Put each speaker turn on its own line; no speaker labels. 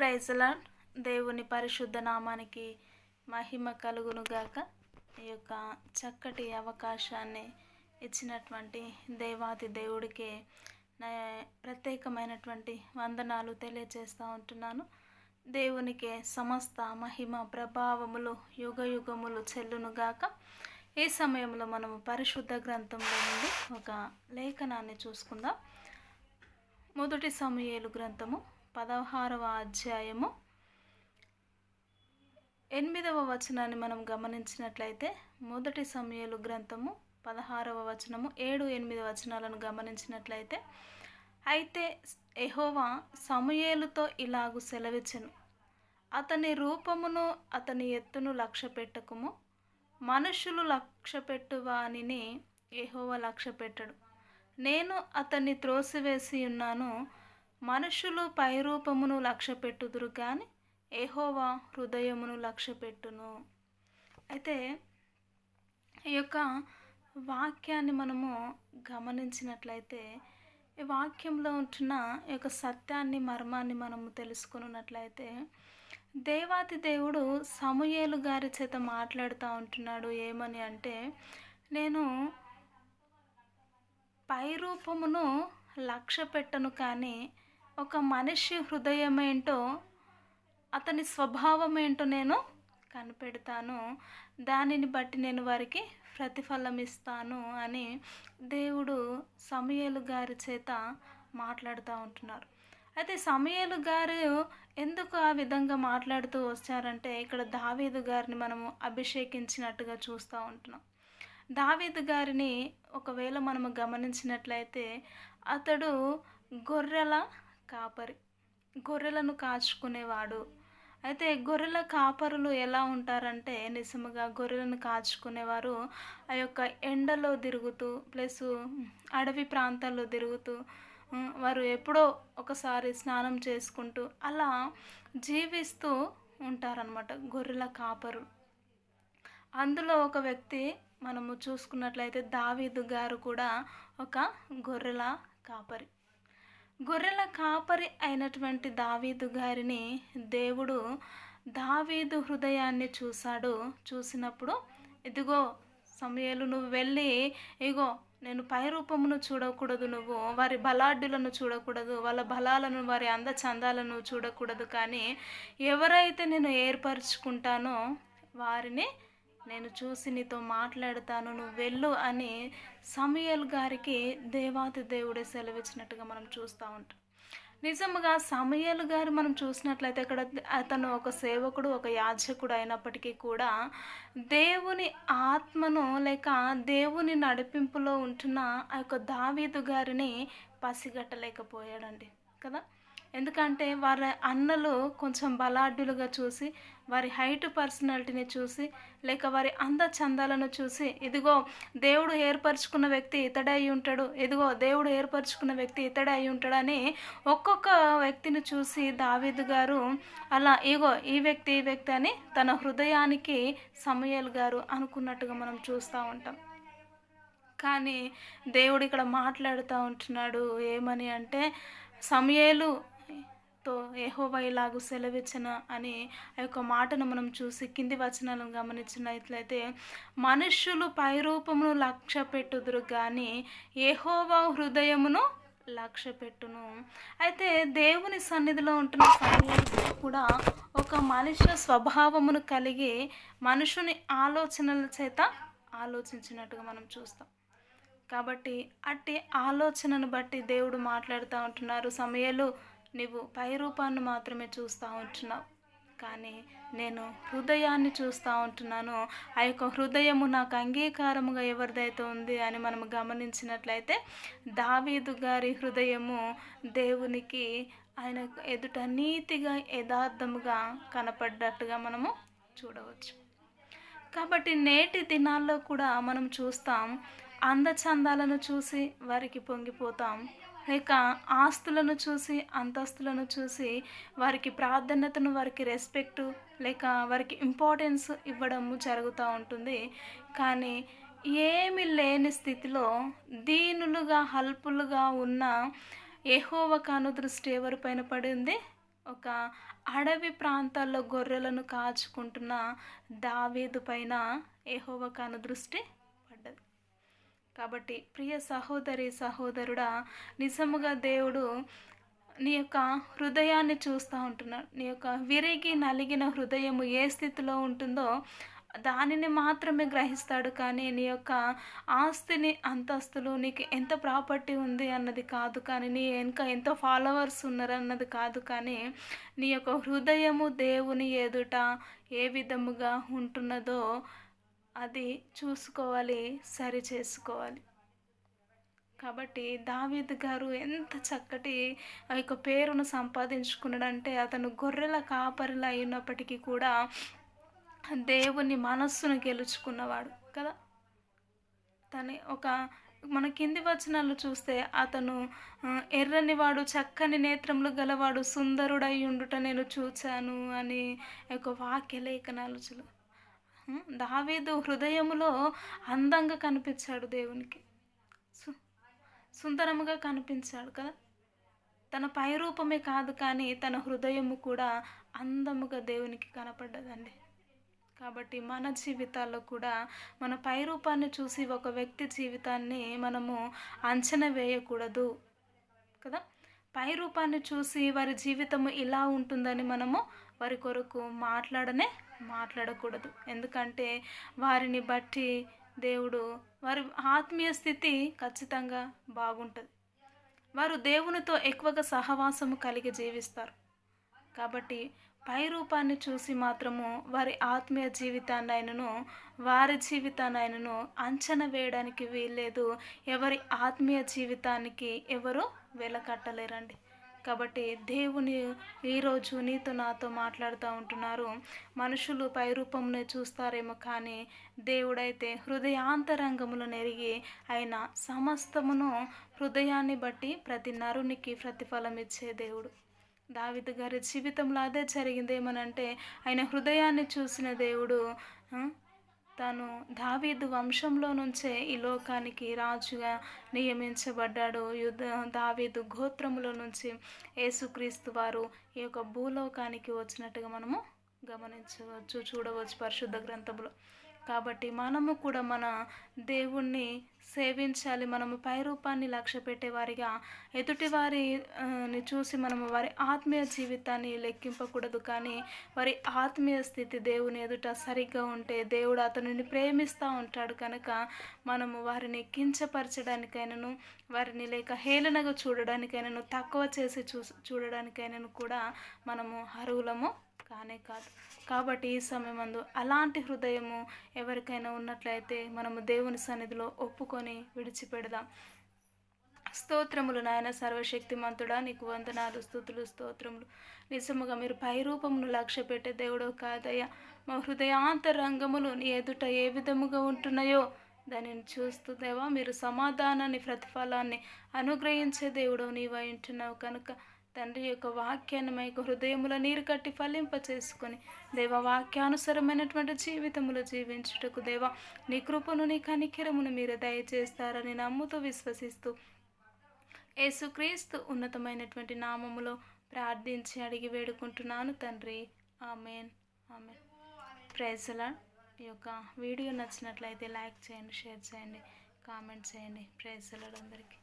ప్రైజ్లా దేవుని పరిశుద్ధ నామానికి మహిమ కలుగునుగాక ఈ యొక్క చక్కటి అవకాశాన్ని ఇచ్చినటువంటి దేవాది దేవుడికి నా ప్రత్యేకమైనటువంటి వందనాలు తెలియజేస్తూ ఉంటున్నాను. దేవునికి సమస్త మహిమ ప్రభావములు యుగ యుగములు చెల్లునుగాక ఈ సమయంలో మనము పరిశుద్ధ గ్రంథంలో నుండి ఒక లేఖనాన్ని చూసుకుందాం. మొదటి సమయేలు గ్రంథము పదహారవ అధ్యాయము. ఎనిమిదవ వచనాన్ని మనం గమనించినట్లయితే మొదటి సమయలు గ్రంథము పదహారవ వచనము ఏడు ఎనిమిది వచనాలను గమనించినట్లయితే అయితే ఎహోవా సమయేలుతో ఇలాగు సెలవిచ్చెను. అతని రూపమును అతని ఎత్తును లక్ష్య పెట్టకుము. మనుషులు లక్ష్య పెట్టువానిని ఎహోవా లక్ష్య పెట్టడు. నేను అతన్ని త్రోసివేసి ఉన్నాను. మనుషులు పైరూపమును లక్ష్య పెట్టుదురు కానీ ఏహోవా హృదయమును లక్ష్యపెట్టును. అయితే ఈ యొక్క వాక్యాన్ని మనము గమనించినట్లయితే ఈ వాక్యంలో ఉంటున్న ఈ యొక్క సత్యాన్ని మర్మాన్ని మనము తెలుసుకున్నట్లయితే దేవాతి దేవుడు సమూయేలు గారి చేత మాట్లాడుతూ ఉంటున్నాడు. ఏమని అంటే నేను పై రూపమును లక్ష్య పెట్టను కానీ ఒక మనిషి హృదయం ఏంటో అతని స్వభావం ఏంటో నేను కనిపెడతాను. దానిని బట్టి నేను వారికి ప్రతిఫలం ఇస్తాను అని దేవుడు సమయలు గారి చేత మాట్లాడుతూ ఉంటున్నారు. అయితే సమయలు గారు ఎందుకు ఆ విధంగా మాట్లాడుతూ వచ్చారంటే ఇక్కడ దావీదు గారిని మనము అభిషేకించినట్టుగా చూస్తూ ఉంటున్నాం. దావీదు గారిని ఒకవేళ మనము గమనించినట్లయితే అతడు గొర్రెల కాపరి. గొర్రెలను కాచుకునేవాడు. అయితే గొర్రెల కాపరులు ఎలా ఉంటారంటే నిజముగా గొర్రెలను కాచుకునేవారు ఆ యొక్క ఎండలో తిరుగుతూ ప్లస్ అడవి ప్రాంతాల్లో తిరుగుతూ వారు ఎప్పుడో ఒకసారి స్నానం చేసుకుంటూ అలా జీవిస్తూ ఉంటారనమాట గొర్రెల కాపరు. అందులో ఒక వ్యక్తి మనము చూసుకున్నట్లయితే దావీదు గారు కూడా ఒక గొర్రెల కాపరి. గొర్రెల కాపరి అయినటువంటి దావీదు గారిని దేవుడు దావీదు హృదయాన్ని చూశాడు. చూసినప్పుడు ఇదిగో సమయాలు నువ్వు వెళ్ళి ఇగో నేను పై రూపమును చూడకూడదు నువ్వు వారి బలాఢ్యులను చూడకూడదు వాళ్ళ బలాలను వారి అందచందాలను చూడకూడదు. కానీ ఎవరైతే నేను ఏర్పరచుకుంటానో వారిని నేను చూసి నీతో మాట్లాడతాను నువ్వు వెళ్ళు అని సమయల్ గారికి దేవాతి దేవుడే సెలవిచ్చినట్టుగా మనం చూస్తూ ఉంటాం. నిజంగా సమయలు గారు మనం చూసినట్లయితే ఇక్కడ అతను ఒక సేవకుడు ఒక యాజకుడు అయినప్పటికీ కూడా దేవుని ఆత్మను లేక దేవుని నడిపింపులో ఉంటున్న ఆ యొక్క దావీదు గారిని పసిగట్టలేకపోయాడండి కదా? ఎందుకంటే వారి అన్నలు కొంచెం బలాఢ్యులుగా చూసి వారి హైట్ పర్సనాలిటీని చూసి లేక వారి అందచందాలను చూసి ఇదిగో దేవుడు ఏర్పరచుకున్న వ్యక్తి ఇతడే అయి ఉంటాడు ఇదిగో దేవుడు ఏర్పరచుకున్న వ్యక్తి ఇతడే అయి ఉంటాడని ఒక్కొక్క వ్యక్తిని చూసి దావీదు గారు అలా ఇగో ఈ వ్యక్తి ఈ వ్యక్తి అని తన హృదయానికి సమయల్ గారు అనుకున్నట్టుగా మనం చూస్తూ ఉంటాం. కానీ దేవుడు ఇక్కడ మాట్లాడుతూ ఉంటున్నాడు ఏమని అంటే సమయలు తో యహోవా ఇలాగు సెలవిచ్చిన అని ఆ యొక్క మాటను మనం చూసి కింది వచనాలను గమనించినట్లయితే మనుష్యులు పైరూపమును లక్ష్య పెట్టుదురు కానీ ఏహోవా హృదయమును లక్ష్య పెట్టును అయితే దేవుని సన్నిధిలో ఉంటున్న సమయంలో కూడా ఒక మనిషి స్వభావమును కలిగి మనుషుని ఆలోచనల చేత ఆలోచించినట్టుగా మనం చూస్తాం. కాబట్టి అట్టి ఆలోచనను బట్టి దేవుడు మాట్లాడుతూ ఉంటున్నారు. సమయాలు నీవు పై రూపాన్ని మాత్రమే చూస్తూ ఉంటున్నావు. కానీ నేను హృదయాన్ని చూస్తూ ఉంటున్నాను. ఆ యొక్క హృదయము నాకు అంగీకారముగా ఎవరిదైతే ఉంది అని మనం గమనించినట్లయితే దావీదు గారి హృదయము దేవునికి ఆయన ఎదుట నీతిగా యథార్థముగా కనపడ్డట్టుగా మనము చూడవచ్చు. కాబట్టి నేటి దినాల్లో కూడా మనం చూస్తాం. అందచందాలను చూసి వారికి పొంగిపోతాం. లేక ఆస్తులను చూసి అంతస్తులను చూసి వారికి ప్రాధాన్యతను వారికి రెస్పెక్టు లేక వారికి ఇంపార్టెన్స్ ఇవ్వడము జరుగుతూ ఉంటుంది. కానీ ఏమి లేని స్థితిలో దీనులుగా హల్పులుగా ఉన్న ఎహోవ కాను దృష్టి ఎవరిపైన పడింది? ఒక అడవి ప్రాంతాల్లో గొర్రెలను కాచుకుంటున్న దావీదు పైన ఏహోవ కను దృష్టి కాబట్టి ప్రియ సహోదరి సహోదరుడా నిజముగా దేవుడు నీ యొక్క హృదయాన్ని చూస్తూ ఉంటున్నాడు. నీ యొక్క విరిగి నలిగిన హృదయము ఏ స్థితిలో ఉంటుందో దానిని మాత్రమే గ్రహిస్తాడు. కానీ నీ యొక్క ఆస్తిని అంతస్తులు నీకు ఎంత ప్రాపర్టీ ఉంది అన్నది కాదు. కానీ నీ వెనుక ఎంత ఫాలోవర్స్ ఉన్నారు అన్నది కాదు. కానీ నీ యొక్క హృదయము దేవుని ఎదుట ఏ విధముగా ఉంటున్నదో అది చూసుకోవాలి సరి చేసుకోవాలి. కాబట్టి దావీద్ గారు ఎంత చక్కటి ఆ యొక్క పేరును సంపాదించుకున్నాడంటే అతను గొర్రెల కాపరిలా అయినప్పటికీ కూడా దేవుని మనస్సును గెలుచుకున్నవాడు కదా? తను ఒక మన కింది వచనాలు చూస్తే అతను ఎర్రని వాడు చక్కని నేత్రములు గలవాడు సుందరుడై ఉండుట నేను చూచాను అని యొక్క వాక్య లేఖనాలు చూ దావీదు హృదయములో అందంగా కనిపించాడు దేవునికి. సు సుందరముగా కనిపించాడు కదా. తన పై రూపమే కాదు కానీ తన హృదయము కూడా అందముగా దేవునికి కనపడ్డదండి. కాబట్టి మన జీవితాల్లో కూడా మన పై రూపాన్ని చూసి ఒక వ్యక్తి జీవితాన్ని మనము అంచనా వేయకూడదు కదా. పై రూపాన్ని చూసి వారి జీవితము ఇలా ఉంటుందని మనము వారి కొరకు మాట్లాడనే మాట్లాడకూడదు. ఎందుకంటే వారిని బట్టి దేవుడు వారి ఆత్మీయ స్థితి ఖచ్చితంగా బాగుంటుంది. వారు దేవునితో ఎక్కువగా సహవాసము కలిగి జీవిస్తారు. కాబట్టి పై రూపాన్ని చూసి మాత్రము వారి ఆత్మీయ జీవితాన్ని ఆయనను వారి జీవితాన్ని ఆయనను అంచనా వేయడానికి వీల్లేదు. ఎవరి ఆత్మీయ జీవితానికి ఎవరు వెలకట్టలేరండి. కాబట్టి దేవుని ఈరోజు నీతో నాతో మాట్లాడుతూ ఉంటున్నారు. మనుషులు పై రూపంలో చూస్తారేమో కానీ దేవుడైతే హృదయాంతరంగములు నెరిగి ఆయన సమస్తమును హృదయాన్ని బట్టి ప్రతి నరునికి ప్రతిఫలం ఇచ్చే దేవుడు. దావిద గారి జీవితంలో అదే జరిగింది ఏమనంటే ఆయన హృదయాన్ని చూసిన దేవుడు తను దావీదు వంశంలో నుంచే ఈ లోకానికి రాజుగా నియమించబడ్డాడు. యుద్ధ దావీదు గోత్రములో నుంచి యేసుక్రీస్తు వారు ఈ యొక్క భూలోకానికి వచ్చినట్టుగా మనము గమనించవచ్చు చూడవచ్చు పరిశుద్ధ గ్రంథంలో కాబట్టి మనము కూడా మన దేవుణ్ణి సేవించాలి. మనము పై రూపాన్ని లక్ష్య పెట్టేవారిగా ఎదుటివారిని చూసి మనము వారి ఆత్మీయ జీవితాన్ని లెక్కింపకూడదు. కానీ వారి ఆత్మీయ స్థితి దేవుని ఎదుట సరిగ్గా ఉంటే దేవుడు అతనిని ప్రేమిస్తూ ఉంటాడు. కనుక మనము వారిని కించపరచడానికైనాను వారిని లేక హేళనగా చూడడానికైనాను తక్కువ చేసి చూ చూడడానికైనాను కూడా మనము అరువులము కానే కాదు. కాబట్టి ఈ సమయమందు అలాంటి హృదయము ఎవరికైనా ఉన్నట్లయితే మనము దేవుని సన్నిధిలో ఒప్పుకొని విడిచిపెడదాం. స్తోత్రములు నాయన సర్వశక్తిమంతుడా నీకు వందనాలు స్థుతులు స్తోత్రములు. నిజముగా మీరు పై రూపమును లక్ష్య పెట్టే దేవుడో కాదయ్యా. మా హృదయాంతరంగములు నీ ఎదుట ఏ విధముగా ఉంటున్నాయో దానిని చూస్తూ దేవా మీరు సమాధానాన్ని ప్రతిఫలాన్ని అనుగ్రహించే దేవుడు నీవై ఉంటున్నావు కనుక తండ్రి యొక్క వాక్యాన్ని మా యొక్క హృదయముల నీరు కట్టి ఫలింప చేసుకొని దేవ వాక్యానుసరమైనటువంటి జీవితములు జీవించుటకు దేవ నీ కృపను నీ కనికిరమును మీరు దయచేస్తారని నమ్ముతూ విశ్వసిస్తూ యేసుక్రీస్తు ఉన్నతమైనటువంటి నామములో ప్రార్థించి అడిగి వేడుకుంటున్నాను తండ్రి. ఆమెన్. ఆమెన్. ప్రైజ్లా ఈ యొక్క వీడియో నచ్చినట్లయితే లైక్ చేయండి షేర్ చేయండి కామెంట్ చేయండి. ప్రైజ్లాడు అందరికీ.